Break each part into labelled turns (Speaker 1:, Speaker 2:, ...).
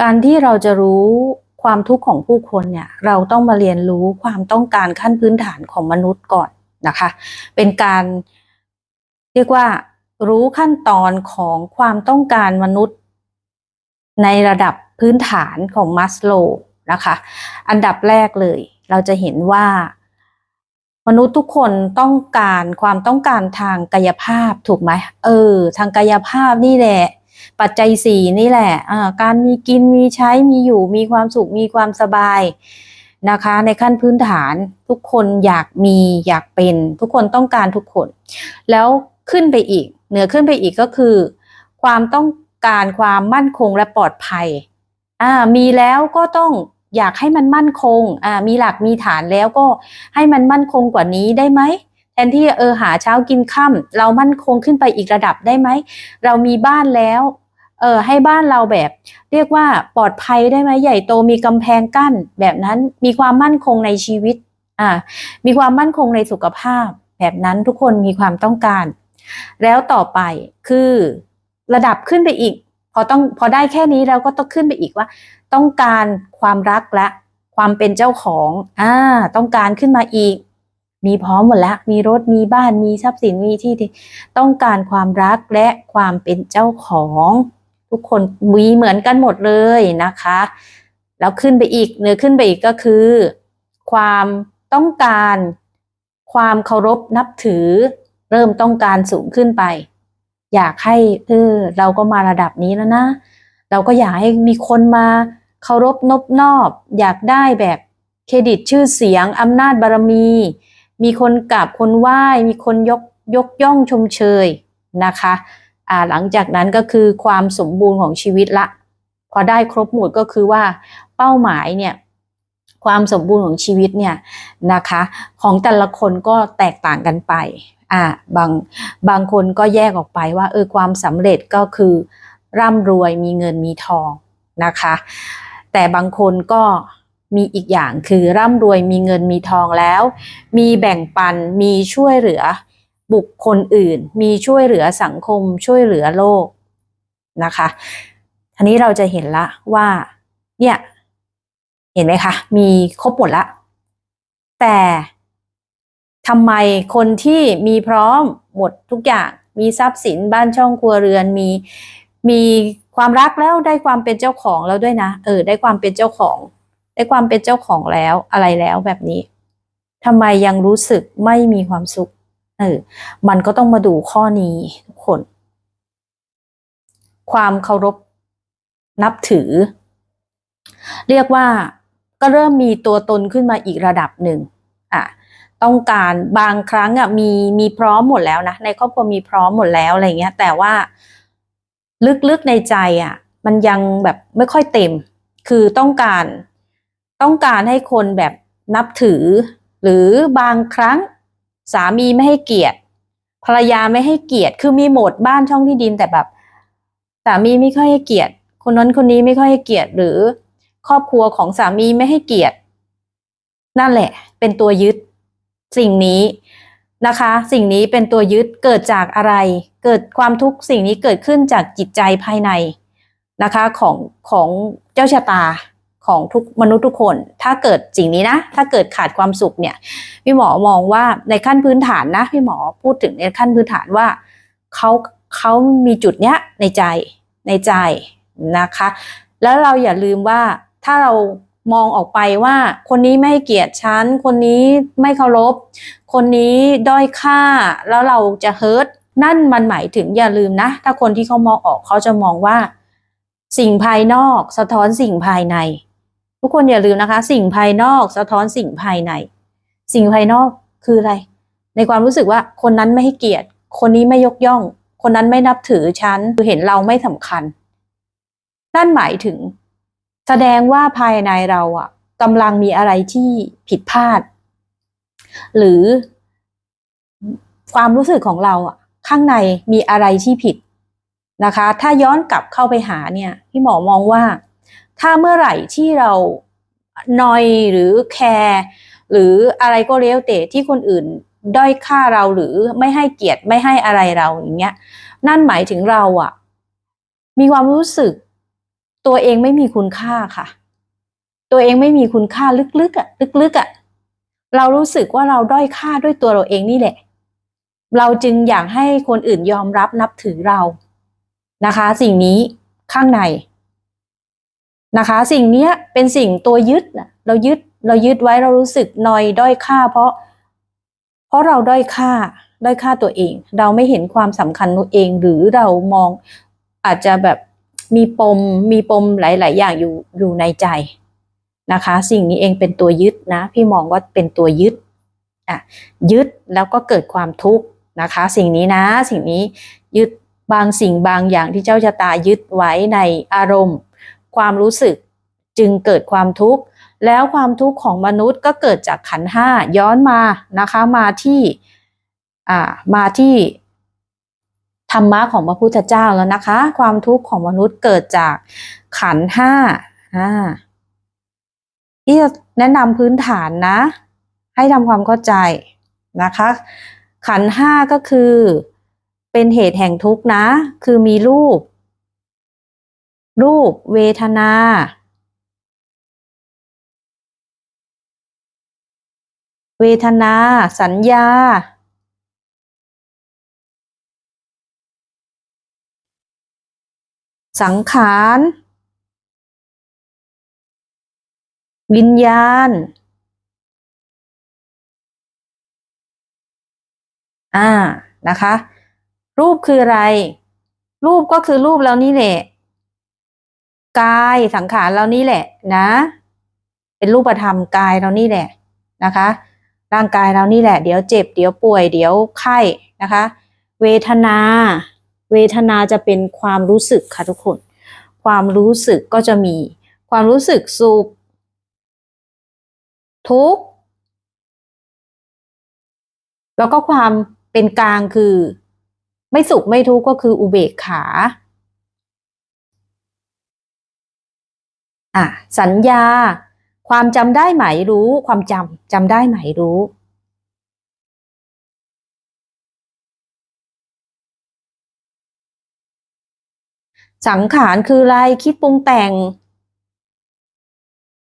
Speaker 1: การที่เราจะรู้ความทุกข์ของผู้คนเนี่ยเราต้องมาเรียนรู้ความต้องการขั้นพื้นฐานของมนุษย์ก่อนนะคะ เป็นการเรียกว่ารู้ขั้นตอนของความต้องการมนุษย์ ในระดับพื้นฐานของมัสโลนะคะ อันดับแรกเลย เราจะเห็นว่า มนุษย์ทุกคนต้องการความต้องการทางกายภาพถูกไหมเออ ทางกายภาพนี่แหละ ปัจจัยสี่นี่แหละะการมีกินมีใช้มีอยู่มีความสุขมีความสบายนะคะ ในขั้นพื้นฐานทุกคนอยากมีอยากเป็น ทุกคนต้องการทุกคน แล้วขึ้นไปอีก เหนือขึ้นไปอีกก็คือ ความต้องการความมั่นคงและปลอดภัยอ่ามีแล้วก็ต้องอยากให้มันมั่นคงอ่ามีหลักมีฐานแล้วก็ให้มันมั่นคงกว่านี้ได้ไหม แทนที่เออหาเช้ากินค่ำเรามั่นคงขึ้นไปอีกระดับได้ไหม เรามีบ้านแล้วเออให้บ้านเราแบบ เรียกว่าปลอดภัยได้ไหมใหญ่โตมีกำแพงกั้น แบบนั้นมีความมั่นคงในชีวิตอ่ามีความมั่นคงในสุขภาพ แบบนั้นทุกคนมีความต้องการ แล้วต่อไปคือระดับขึ้นไปอีก พอต้องพอได้แค่นี้เราก็ต้องขึ้นไปอีกว่า ต้องการความรักและความเป็นเจ้าของอ่าต้องการขึ้นมาอีก มีพร้อมหมดแล้ว มีรถ มีบ้าน มีทรัพย์สิน มีที่ที่ต้องการความรักและความเป็นเจ้าของ ทุกคนมีเหมือนกันหมดเลยนะคะ แล้วขึ้นไปอีกเนื้อขึ้นไปอีกก็คือ ความต้องการ ความเคารพนับถือ เริ่มต้องการสูงขึ้นไป อยากให้เออเราก็มาระดับนี้แล้วนะ เราก็อยากให้มีคนมาเคารพนบนอบ อยากได้แบบเครดิตชื่อเสียงอำนาจบารมี มีคนกราบคนไหว้ มีคนยกยกย่องชมเชยนะคะอ่าหลังจากนั้นก็คือความสมบูรณ์ของชีวิตละ พอได้ครบหมดก็คือว่าเป้าหมายเนี่ยความสมบูรณ์ของชีวิตเนี่ยนะคะ ของแต่ละคนก็แตกต่างกันไปอ่าบางบางคนก็แยกออกไปว่าเออความสำเร็จก็คือร่ำรวยมีเงินมีทองนะคะ แต่บางคนก็ มีอีกอย่างคือร่ำรวยมีเงินมีทองแล้ว มีแบ่งปันมีช่วยเหลือบุคคลอื่น มีช่วยเหลือสังคมช่วยเหลือโลกนะคะทีนี้เราจะเห็นละว่าเนี่ยเห็นไหมคะ มีครบหมดละ แต่ทำไมคนที่มีพร้อมหมดทุกอย่าง มีทรัพย์สินบ้านช่องครัวเรือนมีมีความรักแล้วได้ความเป็นเจ้าของแล้วด้วยนะ เออ ได้ความเป็นเจ้าของ ได้ความเป็นเจ้าของแล้วอะไรแล้วแบบนี้ทำไมยังรู้สึกไม่มีความสุขเออมันก็ต้องมาดูข้อนี้ทุกคน ความเคารพนับถือ เรียกว่าก็เริ่มมีตัวตนขึ้นมาอีกระดับหนึ่งอะต้องการบางครั้งอะมีมีพร้อมหมดแล้วนะในครอบครัวมีพร้อมหมดแล้วอะไรเงี้ย แต่ว่าลึกๆในใจอะ มันยังแบบไม่ค่อยเต็ม คือต้องการ ต้องการให้คนแบบนับถือ หรือบางครั้งสามีไม่ให้เกียรติภรรยาไม่ให้เกียรติ คือมีโหมดบ้านช่องที่ดินแต่แบบสามีไม่ค่อยให้เกียรติ คนนั้นคนนี้ไม่ค่อยให้เกียรติ หรือครอบครัวของสามีไม่ให้เกียรติ นั่นแหละ เป็นตัวยึด สิ่งนี้นะคะ สิ่งนี้เป็นตัวยึดเกิดจากอะไร เกิดความทุกข์สิ่งนี้เกิดขึ้นจากจิตใจภายในนะคะของของเจ้าชะตา ของทุกมนุษย์ทุกคน ถ้าเกิดสิ่งนี้นะ ถ้าเกิดขาดความสุขเนี่ย พี่หมอมองว่าในขั้นพื้นฐานนะ พี่หมอพูดถึงในขั้นพื้นฐานว่าเขาเขามีจุดเนี้ยในใจในใจนะคะ แล้วเราอย่าลืมว่าถ้าเรามองออกไปว่า คนนี้ไม่ให้เกียรติฉัน คนนี้ไม่เคารพ คนนี้ด้อยค่า แล้วเราจะเฮิร์ตนั่นมันหมายถึงอย่าลืมนะ ถ้าคนที่เขามองออกเขาจะมองว่า สิ่งภายนอก สะท้อนสิ่งภายใน ทุกคนอย่าลืมนะคะ สิ่งภายนอกสะท้อนสิ่งภายใน สิ่งภายนอกคืออะไร ในความรู้สึกว่าคนนั้นไม่ให้เกียรติ คนนี้ไม่ยกย่อง คนนั้นไม่นับถือฉันคือเห็นเราไม่สำคัญ นั่นหมายถึง แสดงว่าภายในเราอะกำลังมีอะไรที่ผิดพลาด หรือความรู้สึกของเราอะข้างในมีอะไรที่ผิดนะคะ ถ้าย้อนกลับเข้าไปหาเนี่ยพี่หมอมองว่า ถ้าเมื่อไหร่ที่เรานอยหรือแคร์หรืออะไรก็เลี้ยวเตะที่คนอื่นด้อยค่าเราหรือไม่ให้เกียรติไม่ให้อะไรเราอย่างเงี้ย นั่นหมายถึงเราอะมีความรู้สึก ตัวเองไม่มีคุณค่าค่ะ ตัวเองไม่มีคุณค่าลึกๆอะลึกๆอะเรารู้สึกว่าเราด้อยค่าด้วยตัวเราเองนี่แหละ เราจึงอยากให้คนอื่นยอมรับนับถือเรานะคะ สิ่งนี้ข้างใน นะคะ สิ่งนี้เป็นสิ่งตัวยึดนะเรายึดเรายึดไว้เรารู้สึกนอยด้อยค่า เพราะ เพราะเราด้อยค่าด้อยค่าตัวเอง เราไม่เห็นความสำคัญตัวเอง หรือเรามองอาจจะแบบมีปมมีปมหลาย ๆ อย่างอยู่อยู่ในใจนะคะ สิ่งนี้เองเป็นตัวยึดนะ พี่มองว่าเป็นตัวยึดอะยึดแล้วก็เกิดความทุกข์นะคะ สิ่งนี้นะสิ่งนี้ยึดบางสิ่งบางอย่างที่เจ้าชะตายึดไว้ในอารมณ์ ความรู้สึกจึงเกิดความทุกข์ แล้วความทุกข์ของมนุษย์ก็เกิดจากขันห้าย้อนมานะคะมาที่อ่ามาที่ธรรมะของพระพุทธเจ้าแล้วนะคะ ความทุกข์ของมนุษย์เกิดจากขันห้าอ่าที่จะแนะนำพื้นฐานนะ ให้ทำความเข้าใจนะคะ ขันห้าก็คือเป็นเหตุแห่งทุกข์นะ คือมีรูป รูปเวทนาเวทนา สัญญา สังขาร วิญญาณ อ่า นะคะ รูปคืออะไร รูปก็คือรูปเรานี่แหละ กายสังขารเรานี่แหละนะ เป็นรูปธรรมกายเรานี่แหละนะคะ ร่างกายเรานี่แหละ เดี๋ยวเจ็บ เดี๋ยวป่วย เดี๋ยวไข้นะคะ เวทนา เวทนาจะเป็นความรู้สึกค่ะทุกคน ความรู้สึกก็จะมีความรู้สึกสุขทุกข์แล้วก็ความเป็นกลางคือ ไม่สุขไม่ทุกข์ก็คืออุเบกขา อะสัญญา ความจำได้ไหมรู้ ความจำจำได้ไหมรู้ สังขารคืออะไรคิดปรุงแต่ง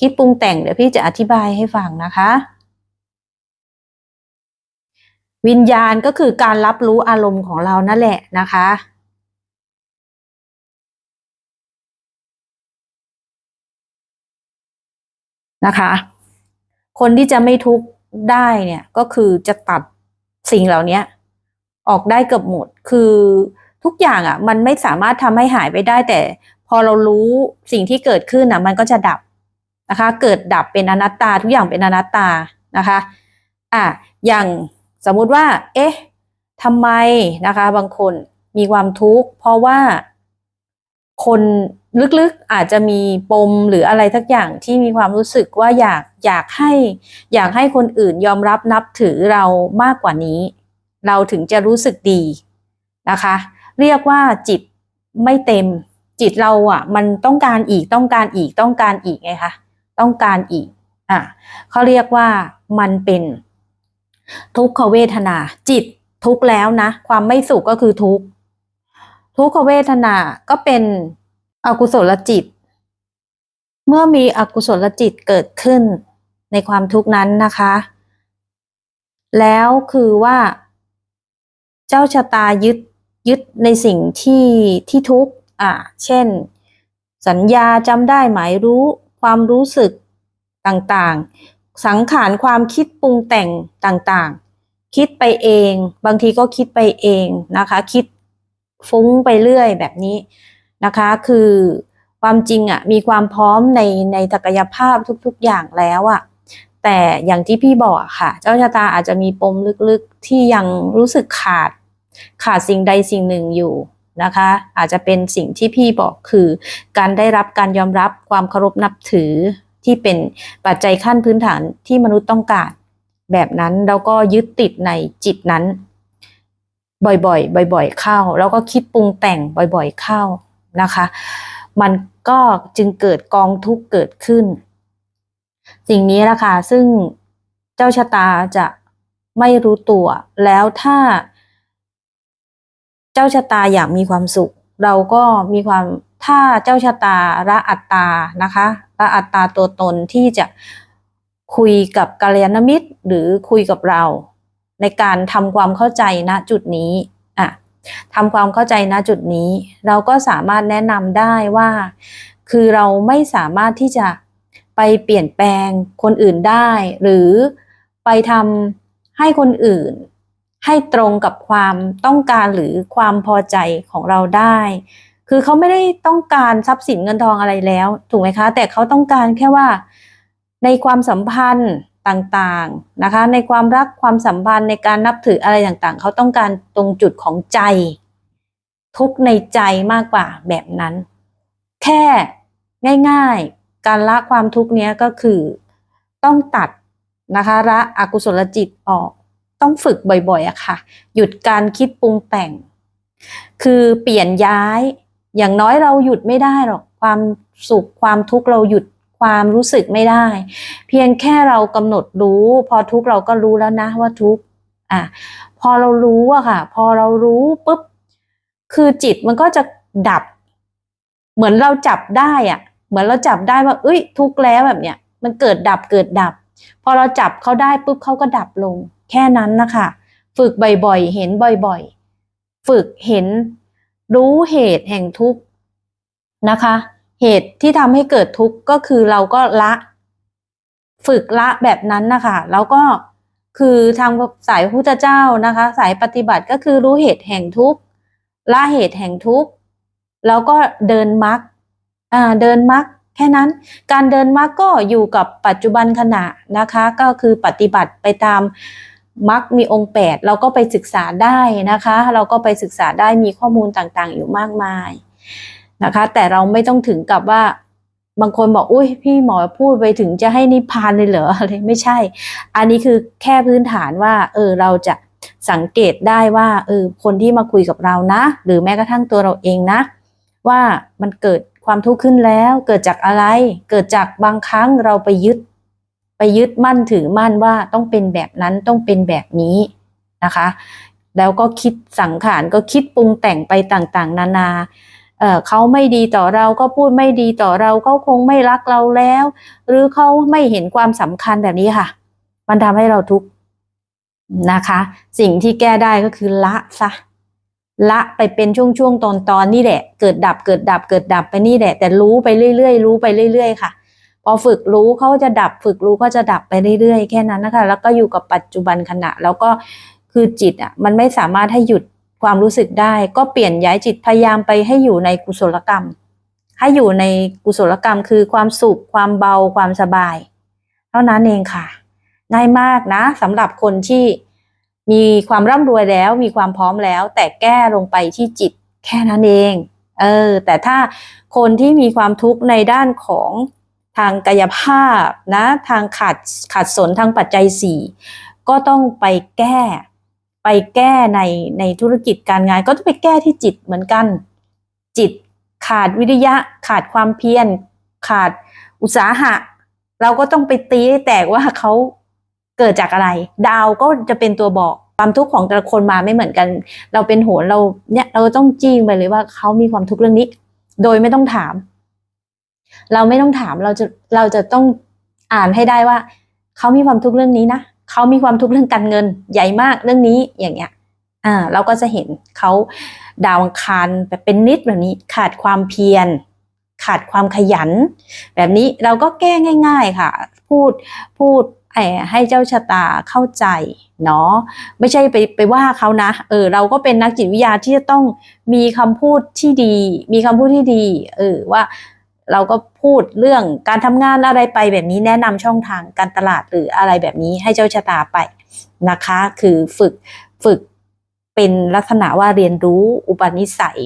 Speaker 1: คิดปรุงแต่งเดี๋ยวพี่จะอธิบายให้ฟังนะคะ วิญญาณก็คือการรับรู้อารมณ์ของเรานั่นแหละนะคะ นะคะ คนที่จะไม่ทุกข์ได้เนี่ยก็คือจะตัดสิ่งเหล่านี้ออกได้เกือบหมด คือทุกอย่างอะ มันไม่สามารถทำให้หายไปได้ แต่พอเรารู้สิ่งที่เกิดขึ้นอะมันก็จะดับนะคะ เกิดดับเป็นอนัตตา ทุกอย่างเป็นอนัตตานะคะ อะอย่างสมมุติว่า เอ๊ะทำไมนะคะ บางคนมีความทุกข์เพราะว่าคน ลึกๆอาจจะมีปมหรืออะไรทักอย่างที่มีความรู้สึกว่าอยากอยากให้ อยากให้คนอื่นยอมรับนับถือเรามากกว่านี้ เราถึงจะรู้สึกดีนะคะ เรียกว่าจิตไม่เต็ม จิตเราอะ มันต้องการอีกต้องการอีกต้องการอีกไงคะต้องการอีกอะเขาเรียกว่ามันเป็นทุกขเวทนา จิตทุกแล้วนะ ความไม่สุขก็คือทุกทุกขเวทนาก็เป็น อกุศลจิต เมื่อมีอกุศลจิตเกิดขึ้นในความทุกข์นั้นนะคะ แล้วคือว่า เจ้าชะตายึดยึดในสิ่งที่ที่ทุกข์อ่าเช่น สัญญาจำได้หมายรู้ความรู้สึกต่างๆ สังขารความคิดปรุงแต่งต่างๆ คิดไปเอง บางทีก็คิดไปเองนะคะ คิดฟุ้งไปเรื่อยแบบนี้ นะคะ คือความจริงอะมีความพร้อมในในศักยภาพทุก ๆอย่างแล้วอะแต่อย่างที่พี่บอกค่ะ เจ้าชะตาอาจจะมีปมลึกๆที่ยังรู้สึกขาด ขาดสิ่งใดสิ่งหนึ่งอยู่นะคะ อาจจะเป็นสิ่งที่พี่บอกคือ การได้รับการยอมรับความเคารพนับถือที่เป็นปัจจัยขั้นพื้นฐานที่มนุษย์ต้องการแบบนั้นแล้วก็ยึดติดในจิตนั้น บ่อยๆ บ่อย ๆ เข้า แล้วก็คิดปรุงแต่งบ่อย ๆ เข้า นะคะ มันก็จึงเกิดกองทุกข์เกิดขึ้น สิ่งนี้ละค่ะซึ่งเจ้าชะตาจะไม่รู้ตัวแล้วถ้า เจ้าชะตาอยากมีความสุข เราก็มีความถ้าเจ้าชะตาละอัตตานะคะละอัตตาตัวตนที่จะคุยกับกัลยาณมิตรหรือคุยกับเรา ในการทำความเข้าใจณจุดนี้ ทำความเข้าใจณจุดนี้ เราก็สามารถแนะนำได้ว่า คือเราไม่สามารถที่จะไปเปลี่ยนแปลงคนอื่นได้ หรือไปทำให้คนอื่น ให้ตรงกับความต้องการหรือความพอใจของเราได้ คือเขาไม่ได้ต้องการทรัพย์สินเงินทองอะไรแล้ว ถูกไหมคะ แต่เขาต้องการแค่ว่าในความสัมพันธ์ ต่างๆนะคะ ในความรักความสัมพันธ์ในการนับถืออะไรต่างๆ เขาต้องการตรงจุดของใจ ทุกในใจมากกว่าแบบนั้น แค่ง่ายๆ การละความทุกเนี้ยก็คือต้องตัดนะคะละอกุศลจิตออกต้องฝึกบ่อยๆอะค่ะ หยุดการคิดปรุงแต่ง คือเปลี่ยนย้ายอย่างน้อยเราหยุดไม่ได้หรอกความสุขความทุกข์เราหยุด ความรู้สึกไม่ได้ เพียงแค่เรากำหนดรู้ พอทุกเราก็รู้แล้วนะว่าทุกอะพอเรารู้อะค่ะ พอเรารู้ปุ๊บคือจิตมันก็จะดับ เหมือนเราจับได้อะเหมือนเราจับได้ว่า เอ้ย ทุกแล้วแบบเนี้ยมันเกิดดับเกิดดับ พอเราจับเขาได้ปุ๊บเขาก็ดับลง แค่นั้นนะคะฝึกบ่อยๆ เห็นบ่อยๆ ฝึกเห็นรู้เหตุแห่งทุกข์นะคะ เหตุที่ทำให้เกิดทุกข์ก็คือเราก็ละ ฝึกละแบบนั้นนะคะแล้วก็คือทางสายพุทธเจ้านะคะ สายปฏิบัติก็คือรู้เหตุแห่งทุกข์ละเหตุแห่งทุกข์แล้วก็เดินมรรคอ่าเดินมรรคแค่นั้น การเดินมรรคก็อยู่กับปัจจุบันขณะนะคะ ก็คือปฏิบัติไปตามมรรคมีองค์แปดเราก็ไปศึกษาได้นะคะ เราก็ไปศึกษาได้มีข้อมูลต่างๆ อยู่มากมาย นะคะ แต่เราไม่ต้องถึงกับว่าบางคนบอกอุ้ยพี่หมอพูดไปถึงจะให้นิพพานเลยเหรออะไรไม่ใช่ อันนี้คือแค่พื้นฐานว่า เออเราจะสังเกตได้ว่าเออคนที่มาคุยกับเรานะ หรือแม้กระทั่งตัวเราเองนะ ว่ามันเกิดความทุกข์ขึ้นแล้ว เกิดจากอะไร เกิดจากบางครั้งเราไปยึด ไปยึดมั่นถือมั่นว่าต้องเป็นแบบนั้นต้องเป็นแบบนี้นะคะ แล้วก็คิดสังขารก็คิดปรุงแต่งไปต่างๆ นานา เออเขาไม่ดีต่อเราก็พูดไม่ดีต่อเราเขาคงไม่รักเราแล้ว หรือเขาไม่เห็นความสำคัญแบบนี้ค่ะ มันทำให้เราทุกข์นะคะ สิ่งที่แก้ได้ก็คือละซะละไปเป็นช่วงๆตอนตอนนี่แหละ เกิดดับเกิดดับเกิดดับไปนี่แหละ แต่รู้ไปเรื่อยๆรู้ไปเรื่อยๆค่ะ พอฝึกรู้เขาจะดับ ฝึกรู้ก็จะดับไปเรื่อยๆแค่นั้นนะคะ แล้วก็อยู่กับปัจจุบันขณะ แล้วก็คือจิตอะ มันไม่สามารถให้หยุด ความรู้สึกได้ ก็เปลี่ยนย้ายจิตพยายามไปให้อยู่ในกุศลกรรม ให้อยู่ในกุศลกรรมคือความสุข ความเบาความสบาย เท่านั้นเองค่ะ ง่ายมากนะสำหรับคนที่มีความร่ำรวยแล้วมีความพร้อมแล้ว แต่แก้ลงไปที่จิตแค่นั้นเองเออแต่ถ้าคนที่มีความทุกข์ในด้านของทางกายภาพนะทางขาดขาดสนทางปัจจัยสี่ก็ต้องไปแก้ ไปแก้ในในธุรกิจการงาน ก็ต้องไปแก้ที่จิตเหมือนกัน จิตขาดวิริยะ ขาดความเพียรขาดอุตสาหะ เราก็ต้องไปตีให้แตกว่าเขาเกิดจากอะไร ดาวก็จะเป็นตัวบอกความทุกข์ของแต่ละคนมาไม่เหมือนกัน เราเป็นโหนเราเนี่ยเราต้องจี้ไปเลยว่าเขามีความทุกข์เรื่องนี้ โดยไม่ต้องถาม เราไม่ต้องถามเราจะเราจะต้องอ่านให้ได้ว่าเขามีความทุกข์เรื่องนี้นะ เขามีความทุกข์เรื่องการเงินใหญ่มากเรื่องนี้อย่างเงี้ยอ่าเราก็จะเห็นเขาดาวอังคารแบบเป็นนิดแบบนี้ขาดความเพียร ขาดความขยัน แบบนี้เราก็แก้ง่าย ๆค่ะ พูดพูดให้เจ้าชะตาเข้าใจเนาะไม่ใช่ไปไปว่าเขานะเออเราก็เป็นนักจิตวิทยาที่จะต้องมีคำพูดที่ดี มีคำพูดที่ดีเออว่า เราก็พูดเรื่องการทำงานอะไรไปแบบนี้แนะนำช่องทางการตลาดหรืออะไรแบบนี้ให้เจ้าชะตาไปนะคะ คือฝึกฝึกเป็นลักษณะว่าเรียนรู้อุปนิสัย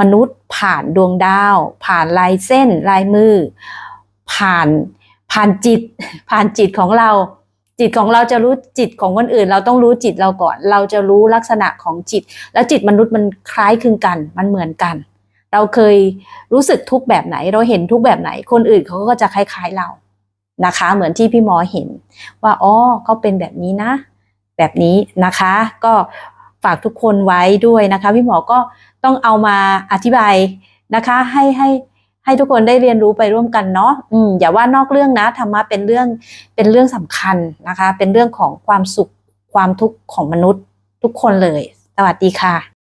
Speaker 1: มนุษย์ผ่านดวงดาว ผ่านลายเส้นลายมือ ผ่านผ่านจิต ผ่านจิตของเรา จิตของเราจะรู้จิตของคนอื่น เราต้องรู้จิตเราก่อน เราจะรู้ลักษณะของจิต แล้วจิตมนุษย์มันคล้ายคลึงกัน มันเหมือนกัน เราเคยรู้สึกทุกแบบไหน เราเห็นทุกแบบไหน คนอื่นเขาก็จะคล้าย ๆเรานะคะ เหมือนที่พี่หมอเห็น ว่าอ๋อเขาเป็นแบบนี้นะ แบบนี้นะคะ ก็ฝากทุกคนไว้ด้วยนะคะ พี่หมอก็ต้องเอามาอธิบายนะคะ ให้ให้ให้ทุกคนได้เรียนรู้ไปร่วมกันเนาะอืมอย่าว่านอกเรื่องนะธรรมะเป็นเรื่องเป็นเรื่องสำคัญนะคะ เป็นเรื่องของความสุขความทุกข์ของมนุษย์ทุกคนเลย สวัสดีค่ะ